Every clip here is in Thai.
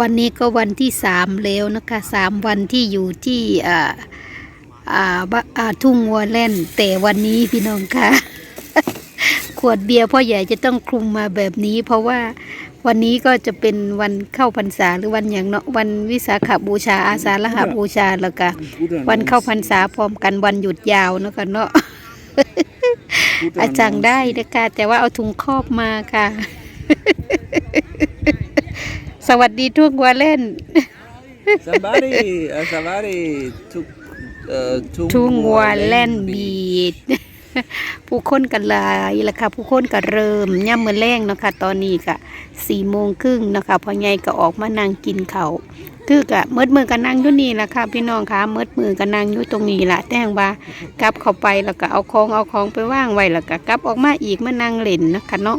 วันนี้ก็วันที่สามแล้วนะคะสามวันที่อยู่ที่อ่าอ่าบะอ่าทุ่งวัวเล่น แต่วันนี้พี่น้องค่ะ ขวดเบียร์พ่อใหญ่จะต้องคลุมมาแบบนี้ เพราะว่าวันนี้ก็จะเป็นวันเข้าพรรษาหรือวันอย่างเนาะวันวิสาขบูชาอาสาฬหบูชาแล้วก็วันเข้าพรรษาพร้อมกันวันหยุดยาวเนาะกันเนาะอาจารย์ได้นะคะแต่ว่าเอาถุงครอบมาค่ะ สวัสดีทุกวัวเล่น Somebody, uh, somebody took uh, took ทุ่งวัวเล่น Moreland บีด ผู้คนกันหลายละค่ะ ผู้คนก็เริ่มย่ำมือแรงเนาะคะตอนนี้ก็สี่โมงครึ่งเนาะคะพอไงก็ออกมานั่งกินเขาวคือกะเมืดมือกันนั่งอยู่นี่ละค่ะ พี่น้องคะเมืดมือกันนั่งอยู่ตรงนี้ละแต่งว่ากลับเข้าไปแล้วก็เอาของเอาของไปว่างไว้แล้วก็กลับออกมาอีกมานั่งเล่นนะคะเนาะ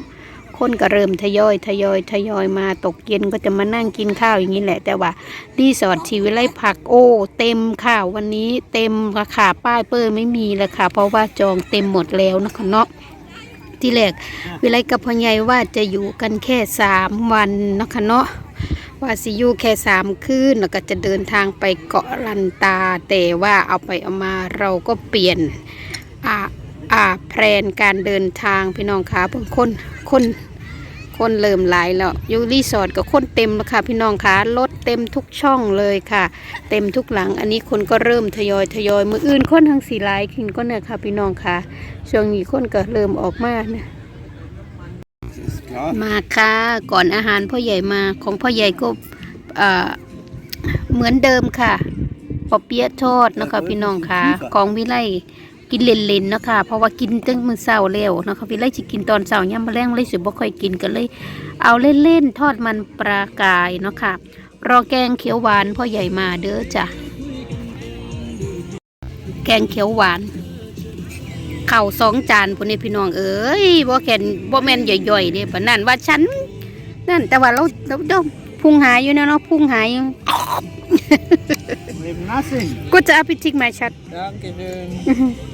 คนก็เริ่มทยอยทยอยทยอยมาตกเย็นก็จะมานั่งกินข้าวอย่างนี้แหละ แต่ว่ารีสอร์ทชีวิไลพักโอ้เต็มค่ะวันนี้เต็มราคาป้ายเปิ้ลไม่มีแล้วค่ะ เพราะว่าจองเต็มหมดแล้วนะคะเนาะที่แรกวิไลกับพ่อใหญ่ว่าจะอยู่กันแค่สามวันนะคะเนาะว่าสิอยู่แค่สามคืนแล้วก็จะเดินทางไปเกาะลันตา แต่ว่าเอาไปเอามาเราก็เปลี่ยนอ่าอ่าแพลนการเดินทางพี่น้องคะบางคนคน คนเริ่มหลายแล้วอยู่รีสอร์ทก็คนเต็มแล้วค่ะ พี่น้องคะรถเต็มทุกช่องเลยค่ะ เต็มทุกหลัง อันนี้คนก็เริ่มทยอยทยอยมืออื่นคนทั้งสีหลายขินก็เนี่ยค่ะ พี่น้องค่ะช่วงนี้คนก็เริ่มออกมานี่ย klar. มาค่ะก่อนอาหารพ่อใหญ่มาของพ่อใหญ่ก็เอ่อเหมือนเดิมค่ะปอเปี๊ยะทอดนะคะพี่น้องค่ะของวิไล กินเล่นๆเนาะคะเพราะว่ากินตั้งมื้อเช้าแล้วเนาะคะวิไลสิกินตอนเช้าย่ำมะแรงเลยสิบ่ค่อยกินกันเลย เอาเล่นๆทอดมันปลากายเนาะค่ะรอแกงเขียวหวานพ่อใหญ่มาเด้อจ้ะแกงเขียวหวานเข่าสองจานพุ่นนี่พี่น้องเอ้ยบ่แค่นบ่แม่นย่อยๆเด้ปานนั้นว่าฉันนั่นแต่ว่าเราเราดมพุงหายอยู่นะเนาะพุงหายอยู่ We have nothing. กูจะเอาไปทิ้งมาชัด Danke schön.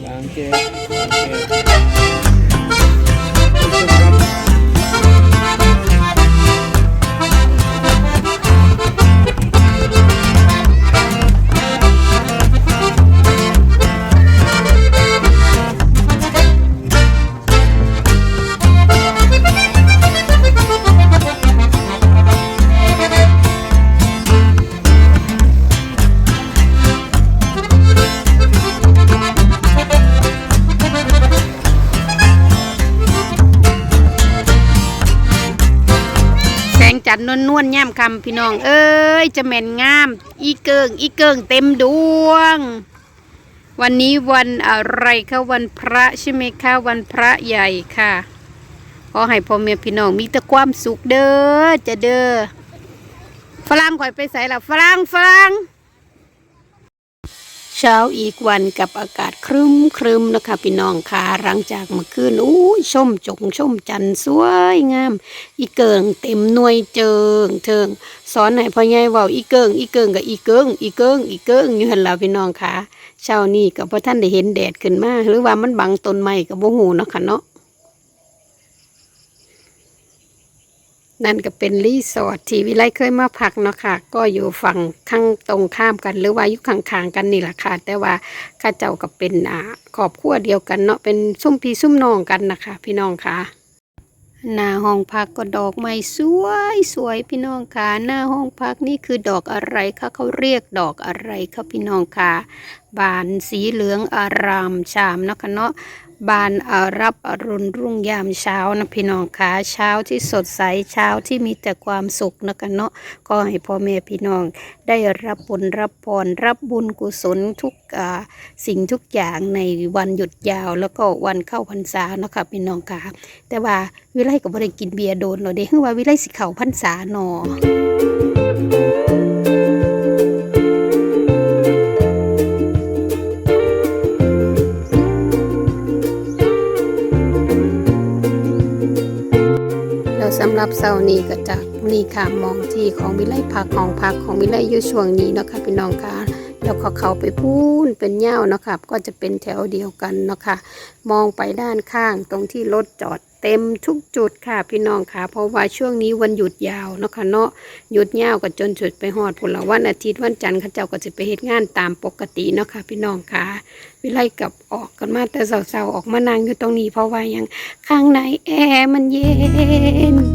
Danke. Danke. วลแย้มคำพี่น้อง เอ้ย จะแม่นงาม อีเกิงอีเกิงเต็มดวง วันนี้วันอะไรคะวันพระใช่ไหมคะวันพระใหญ่ค่ะขอให้พ่อแม่พี่น้องมีแต่ความสุขเด้อจะเด้อฝรั่งข่อยไปใส่ละฝรั่งฝรั่ง เช้าอีกวันกับอากาศครึ้มครึมนะคะพี่น้องค่ะหลังจากเมื่อคืนอู้ชมจงชมจันทร์สวยงาม อีเกิงเต็มหน่วยเจิงเทิงสอนให้พ่อใหญ่ว่าอีเกิงอีเกิงกับอีเกิงอีเกิงอีเกิงอยู่หันล่ะพี่น้องค่ะเช้านี้ก็บ่ท่านได้เห็นแดดขึ้นมาหรือว่ามันบังต้นไม้กับโบหูเนาะค่ะเนาะ นั่นก็เป็นรีสอร์ทที่วิไลเคยมาพักเนาะค่ะ ก็อยู่ฝั่งข้างตรงข้ามกันหรือว่าอยู่ข้างๆกันนี่แหละค่ะ แต่ว่าข้าเจ้าก็เป็นอ่าครอบครัวเดียวกันเนาะเป็นซุ่มพี่ซุ่มน้องกันนะคะ พี่น้องค่ะหน้าห้องพักก็ดอกไม้สวยสวยพี่น้องค่ะหน้าห้องพักนี่คือดอกอะไรคะเขาเรียกดอกอะไรคะพี่น้องค่ะบานสีเหลืองอารามชามเนาะคะเนาะ บานอารับอรุณรุ่งยามเช้านะพี่น้องคะเช้าที่สดใสเช้าที่มีแต่ความสุขนะคะเนาะก็ให้พ่อแม่พี่น้อง ได้รับบุญรับพรรับบุญกุศลทุกสิ่งทุกอย่างในวันหยุดยาว แล้วก็วันเข้าพรรษาเนาะค่ะพี่น้องคะแต่ว่าวิไลก็บ่ได้กินเบียร์โดนเนาะเด้คือว่าวิไลสิเข้าพรรษาเนาะำหรับเสาร์นี้ก็จะนี่ค่ะมองที่ของวิไลพักของพักของวิไลอยู่ช่วงนี้เนาะค่ะพี่น้องค่ะแล้วก็เขาไปพูนเป็นเหย้าเนาะค่ะก็จะเป็นแถวเดียวกันเนาะค่ะมองไปด้านข้างตรงที่รถจอดเต็มทุกจุดค่ะพี่น้องค่ะ เพราะว่าช่วงนี้วันหยุดยาวเนาะค่ะเนาะหยุดยาวก็จนจุดไปฮอดพุ่นละวันอาทิตย์วันจันทร์เขาเจ้าก็จะไปเฮ็ดงานตามปกติเนาะค่ะพี่น้องค่ะ วิไลกับออกกันมาแต่เช้าๆออกมานั่งอยู่ตรงนี้เพราะว่ายังข้างในแอร์มันเย็น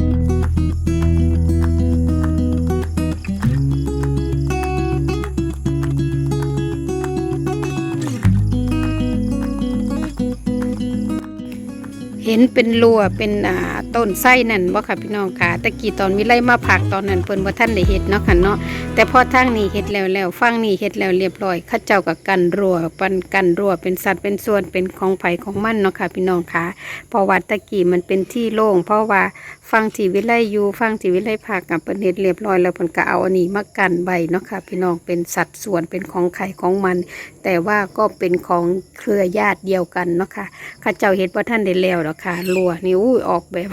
เห็นเป็นรัวเป็นอ่าต้นไส้นั่นบ่ค่ะพี่น้องค่ะตะกี้ตอนวิไลมาผักตอนนั้นเพิ่นบ่ทันได้เฮ็ดเนาะค่ะเนาะแต่พอทางนี้เฮ็ดแล้วแล้วฟังนี่เฮ็ดแล้วเรียบร้อยเขาเจ้าก็กันรัวปันกันรัวเป็นสัตว์เป็นส่วนเป็นของไผของมันเนาะค่ะพี่น้องค่ะเพราะว่าตะกี้มันเป็นที่โล่ง เพราะว่าฟังที่วิไลอยู่ฟังที่วิไลผักกับเพิ่นเฮ็ดเรียบร้อยแล้วเพิ่นก็เอาอันนี้มากันไว้เนาะค่ะพี่น้องเป็นสัตว์ส่วนเป็นของไข่ของมัน แต่ว่าก็เป็นของเครือญาติเดียวกันเนาะค่ะข้าเจ้าเฮ็ดว่าท่านได้แล้วหรอกค่ะรัวนี่อุ้ยออกแบบ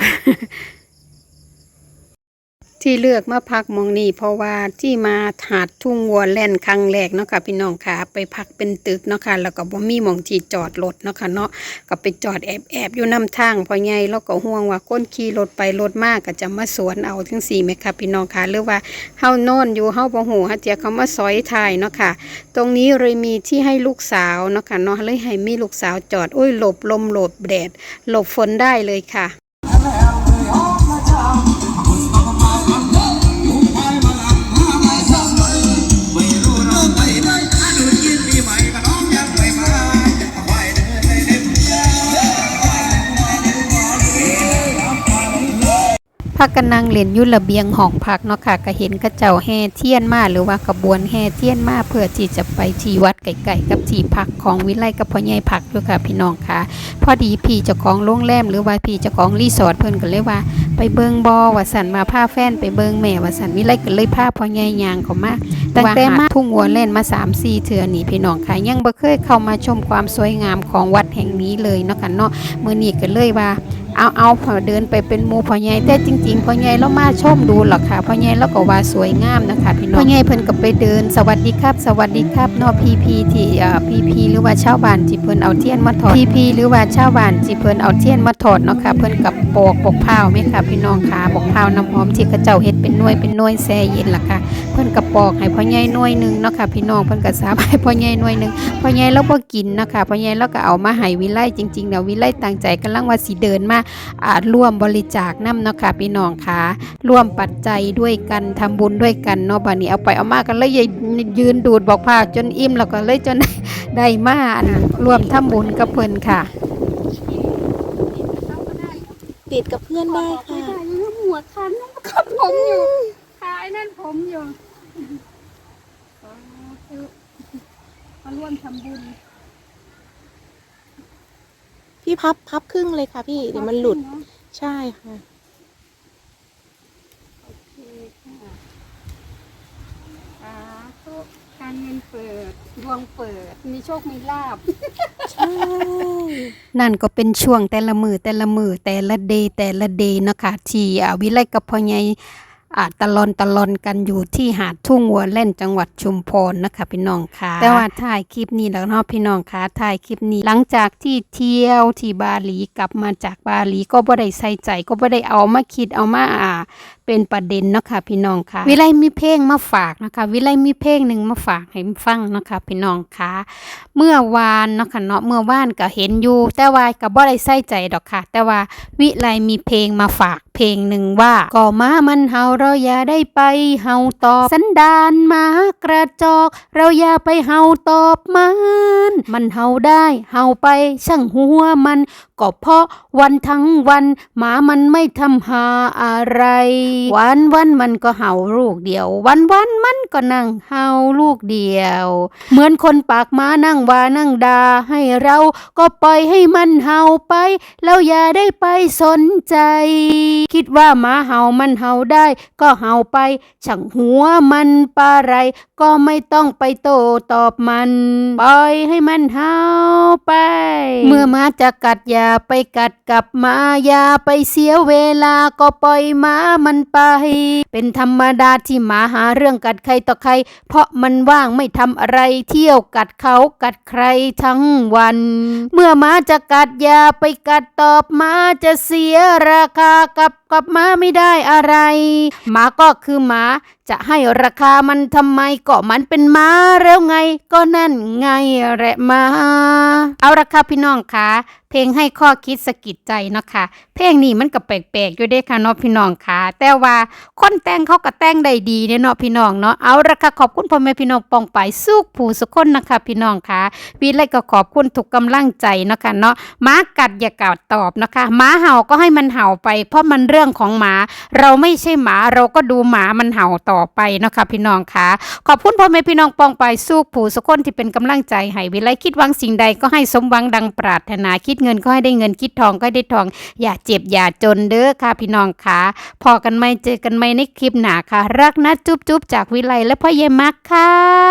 ที่เลือกมาพักมองนี้เพราะว่าที่มาหาดทุ่งวัวแล่นครั้งแรกเนาะค่ะพี่น้องค่ะไปพักเป็นตึกเนาะค่ะแล้วก็บ่มีมองที่จอดรถเนาะค่ะเนาะก็ไปจอดแอบแอบๆอยู่นํทางพอใหญ่แล้วก็ห่วงว่าคนขี่รถไปรถมากก็จะมาสวนเอาทั้งสี่ไหมค่ะพี่น้องค่ะหรือว่าเฮานอนอยู่เฮาบ่ฮู้ฮะเจียเขามาซอยถ่ายเนาะค่ะ ตรงนี้เลยมีที่ให้ลูกสาวเนาะค่ะเนาะเลยให้มีลูกสาวจอดโอ้ยหลบลมหลบแดดหลบฝนได้เลยค่ะ พักกันนั่งเล่นอยุ่ระเบียงห้องพักเนาะค่ะก็เห็นเข้าเจ้าแห่เทียนมาหรือว่ากระบวนแห่เทียนมาเพื่อที่จะไปที่วัดไก่ๆกับที่พักของวิไลกับพ่อใหญ่พักด้วยค่ะพี่น้องค่ะ พอดีพี่เจ้าของโรงแรมหรือว่าพี่เจ้าของรีสอร์ทเพิ่นก็เลยว่า ไปเบิงบอว่าสันมาพาแฟนไปเบิงแม่ว่าสันวิไลก็เลยพาพ่อใหญ่ยางเขามาตั้งแต่มาทุ่งวัวเล่นมา3 4เทื่อนี่พี่น้องค่ะยังบ่เคยเข้ามาชมความสวยงามของวัดแห่งนี้เลยเนาะค่ะเนาะมื้อนี้ก็เลยว่า เอาเอาพอเดินไปเป็นหมูพ่อใหญ่แต่จริงๆพ่อใหญ่เรามาชมดูหรอกค่ะพ่อใหญ่เราก็ว่าสวยงามนะคะพี่น้องพ่อใหญ่เพิ่นก็ไปเดินสวัสดีครับ สวัสดีครับเนอพีพีที่เอ่อพีพีหรือว่าชาวบ้านที่เพิ่นเอาเทียนมาถอดพีพีหรือว่าชาวบ้านที่เพิ่นเอาเทียนมาถอดเนาะค่ะเพิ่นกับปอกปกพร้าวไหมค่ะพี่น้องค่ะปกพร้าวน้ำหอมที่เขาเจ้าเฮ็ดเป็นหน่วยเป็นหน่วยแช่เย็นล่ะค่ะเพิ่นก็ปอกให้พ่อใหญ่หน่วยหนึงเนาะค่ะพี่น้องเพิ่นก็สาบให้พ่อใหญ่หน่วยหนึงพ่อใหญ่เราบ่กินนะคะพ่อใหญ่เราก็เอามาให้วิไลจริงๆเดี๋ยววิไลตั้งใจกำลังว่าสิเดินมาอ่าร่วมบริจาคน้ำเนาะค่ะพี่น้องค่ะร่วมปัจจัยด้วยกันทำบุญด้วยกันเนาะบัดนี้เอาไปเอามากันเลยยืนดูดบอกผ้าจนอิ่มแล้วก็เลยจนได้มาอันร่วมทำบุญกับเพิ่นค่ะ ติดกับเพื่อนได้ค่ะหัวคันกับผมอยู่ขายนั่นผมอยู่มาร่วมทำบุญ พี่พับพับครึ่งเลยค่ะพี่เดี๋ยวมันหลุดใช่ค่ะสาธุการเงินเปิดดวงเปิดมีโชคมีลาบใช่นั่นก็เป็นช่วงแต่ละมือแต่ละมือแต่ละเดย์แต่ละเดย์เนาะคะที่อ่าวิไลกับพ่อใหญ่ อาตะลอนตะลอนกันอยู่ที่หาดทุ่งวัวเล่นจังหวัดชุมพรนะคะพี่น้องค่ะ แต่ว่าถ่ายคลิปนี้แล้วเนาะพี่น้องค่ะถ่ายคลิปนี้ หลังจากที่เที่ยวที่บาหลีกลับมาจากบาหลีก็บ่ได้ใส่ใจก็บ่ได้เอามาคิดเอามาอ่าเป็นประเด็นเนาะค่ะพี่น้องค่ะ วิไลมีเพลงมาฝากนะคะ วิไลมีเพลงหนึ่งมาฝากให้ฟังนะคะพี่น้องค่ะ เมื่อวานเนาะค่ะเนาะเมื่อวานก็เห็นอยู่ แต่ว่าก็บ่ได้ใส่ใจดอกค่ะ แต่ว่าวิไลมีเพลงมาฝาก เพลงหนึ่งว่าก็มามันเฮาเราอย่าได้ไปเฮาตอบสันดานมากระจอก เราอย่าไปเฮาตอบมัน มันเฮาได้เฮาไปช่างหัวมัน ก็เพราะวันทั้งวัน หมามันไม่ทำหาอะไร วันวันมันก็เห่าลูกเดียว วันวันมันก็นั่งเห่าลูกเดียว เหมือนคนปากม้านั่งวานั่งดาให้เราก็ปล่อยให้มันเห่าไป แล้วอย่าได้ไปสนใจ คิดว่าหมาเห่ามันเห่าได้ ก็เห่าไปช่างหัวมันปลาไร ก็ไม่ต้องไปโตตอบมัน ปล่อยให้มันเห่าไป เมื่อหมาจะกัดยาอย่าไปกัดกับมา อย่าไปเสียเวลาก็ปล่อยหมามันไป เป็นธรรมดาที่หมาหาเรื่องกัดใครต่อใคร เพราะมันว่างไม่ทำอะไรเที่ยวกัดเขากัดใครทั้งวัน เมื่อหมาจะกัดอย่าไปกัดตอบหมาจะเสียราคากับกับมาไม่ได้อะไรหมาก็คือหมา จะให้ราคามันทำไมก็มันเป็นหมาแล้วไง ก็นั่นไงแหละมา เอาละค่ะพี่น้องค่ะเพลงให้ข้อคิดสะกิดใจเนาะค่ะ เพลงนี้มันก็แปลกๆอยู่เด้ค่ะเนาะพี่น้องค่ะ แต่ว่าคนแต่งเขาก็แต่งได้ดีเนาะพี่น้องเนาะ เอาละค่ะขอบคุณพ่อแม่พี่น้องปองไปสู้ผู้สุคนนะคะพี่น้องค่ะวีไลก็ขอบคุณทุกกำลังใจเนาะค่ะเนาะหมากัดอย่ากล่าวตอบนะคะหมาเห่าก็ให้มันเห่าไปเพราะมันเรื่องของหมา เราไม่ใช่หมาเราก็ดูหมามันเห่าต่อไปนะคะพี่น้องค่ะขอบคุณพ่อแม่พี่น้องปองไปสู้ผู้สุกคนที่เป็นกำลังใจให้วิไลคิดหวังสิ่งใดก็ให้สมหวังดังปรารถนาคิดเงินก็ให้ได้เงินคิดทองก็ให้ได้ทอง อย่าเจ็บอย่าจนเด้อค่ะพี่น้องค่ะพอกันไหมเจอกันไหมในคลิปหน้าค่ะ รักนะจุ๊บจุ๊บจากวิไลและพ่อเยมักค่ะ